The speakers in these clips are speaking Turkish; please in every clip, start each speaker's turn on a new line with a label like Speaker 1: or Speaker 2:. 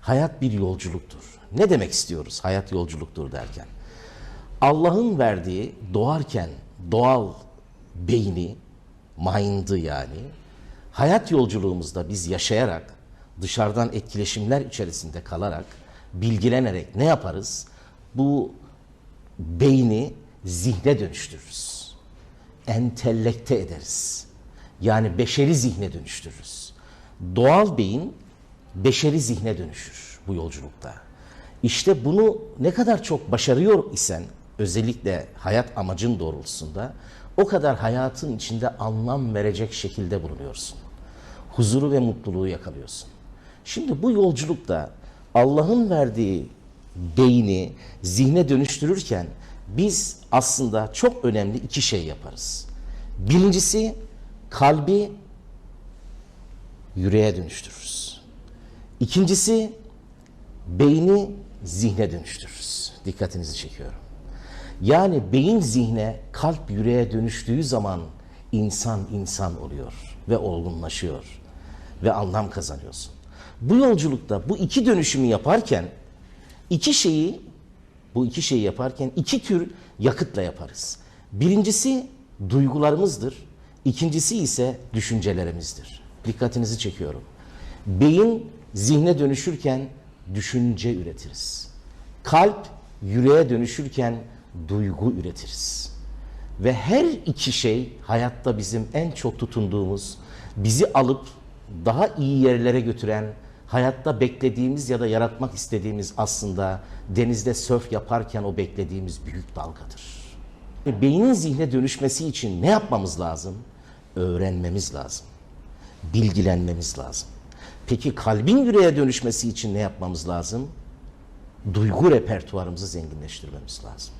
Speaker 1: Hayat bir yolculuktur. Ne demek istiyoruz hayat yolculuktur derken? Allah'ın verdiği doğarken doğal beyni, mind'ı yani, hayat yolculuğumuzda biz yaşayarak, dışarıdan etkileşimler içerisinde kalarak, bilgilenerek ne yaparız? Bu beyni zihne dönüştürürüz. Entellekte ederiz. Yani beşeri zihne dönüştürürüz. Doğal beyin beşeri zihne dönüşür bu yolculukta. İşte bunu ne kadar çok başarıyor isen özellikle hayat amacın doğrultusunda o kadar hayatın içinde anlam verecek şekilde bulunuyorsun. Huzuru ve mutluluğu yakalıyorsun. Şimdi bu yolculukta Allah'ın verdiği beyni zihne dönüştürürken biz aslında çok önemli iki şey yaparız. Birincisi kalbi yüreğe dönüştürürüz. İkincisi beyni zihne dönüştürürüz. Dikkatinizi çekiyorum. Yani beyin zihne, kalp yüreğe dönüştüğü zaman insan insan oluyor ve olgunlaşıyor ve anlam kazanıyorsun. Bu yolculukta bu iki dönüşümü yaparken iki şeyi bu iki şeyi yaparken iki tür yakıtla yaparız. Birincisi duygularımızdır. İkincisi ise düşüncelerimizdir. Dikkatinizi çekiyorum. Beyin zihne dönüşürken düşünce üretiriz. Kalp yüreğe dönüşürken duygu üretiriz. Ve her iki şey hayatta bizim en çok tutunduğumuz, bizi alıp daha iyi yerlere götüren, hayatta beklediğimiz ya da yaratmak istediğimiz aslında denizde sörf yaparken o beklediğimiz büyük dalgadır. E, Beynin zihne dönüşmesi için ne yapmamız lazım? Öğrenmemiz lazım. Bilgilenmemiz lazım. Peki kalbin yüreğe dönüşmesi için ne yapmamız lazım? Duygu repertuarımızı zenginleştirmemiz lazım.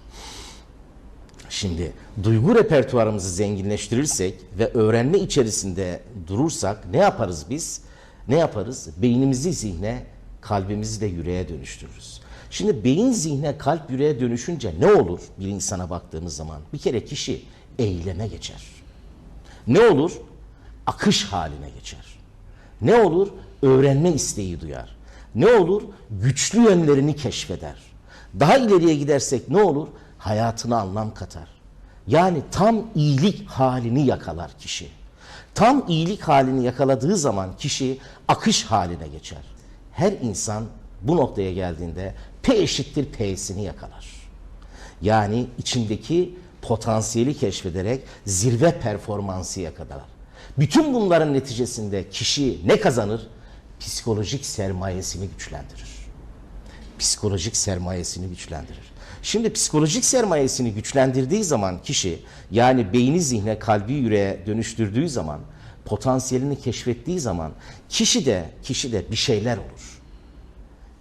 Speaker 1: Şimdi duygu repertuarımızı zenginleştirirsek ve öğrenme içerisinde durursak ne yaparız biz? Ne yaparız? Beynimizi zihne, kalbimizi de yüreğe dönüştürürüz. Şimdi beyin zihne, kalp yüreğe dönüşünce ne olur bir insana baktığımız zaman? Bir kere kişi eyleme geçer. Ne olur? Akış haline geçer. Ne olur? Öğrenme isteği duyar. Ne olur? Güçlü yönlerini keşfeder. Daha ileriye gidersek ne olur? Hayatına anlam katar. Yani tam iyilik halini yakalar kişi. Tam iyilik halini yakaladığı zaman kişi akış haline geçer. Her insan bu noktaya geldiğinde P eşittir P'sini yakalar. Yani içindeki potansiyeli keşfederek zirve performansı yakalar. Bütün bunların neticesinde kişi ne kazanır? Psikolojik sermayesini güçlendirir. Psikolojik sermayesini güçlendirir. Şimdi psikolojik sermayesini güçlendirdiği zaman kişi yani beyni zihne, kalbi yüreğe dönüştürdüğü zaman, potansiyelini keşfettiği zaman kişi de kişi de bir şeyler olur.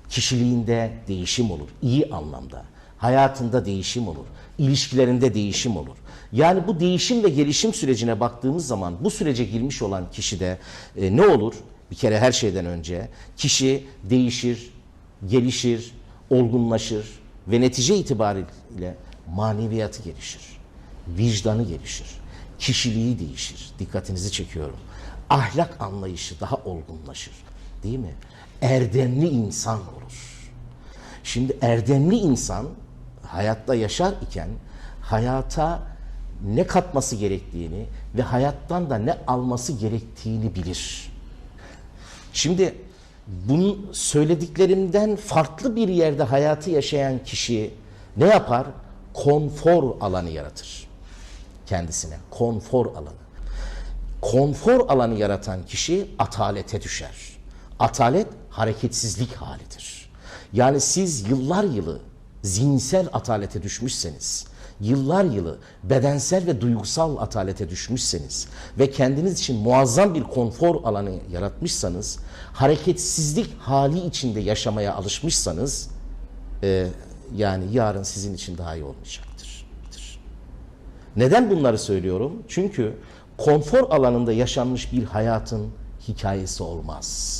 Speaker 1: Kişiliğinde değişim olur iyi anlamda. Hayatında değişim olur. ilişkilerinde değişim olur. Yani bu değişim ve gelişim sürecine baktığımız zaman bu sürece girmiş olan kişide e, ne olur? Bir kere her şeyden önce kişi değişir, gelişir, olgunlaşır ve netice itibariyle maneviyatı gelişir. Vicdanı gelişir. Kişiliği değişir. Dikkatinizi çekiyorum. Ahlak anlayışı daha olgunlaşır. Değil mi? Erdemli insan olur. Şimdi erdemli insan hayatta yaşar iken hayata ne katması gerektiğini ve hayattan da ne alması gerektiğini bilir. Şimdi bunun söylediklerimden farklı bir yerde hayatı yaşayan kişi ne yapar? Konfor alanı yaratır kendisine. Konfor alanı. Konfor alanı yaratan kişi atalete düşer. Atalet hareketsizlik halidir. Yani siz yıllar yılı zihinsel atalete düşmüşseniz, yıllar yılı bedensel ve duygusal atalete düşmüşseniz ve kendiniz için muazzam bir konfor alanı yaratmışsanız, hareketsizlik hali içinde yaşamaya alışmışsanız, e, yani yarın sizin için daha iyi olmayacaktır. Neden bunları söylüyorum? Çünkü konfor alanında yaşanmış bir hayatın hikayesi olmaz.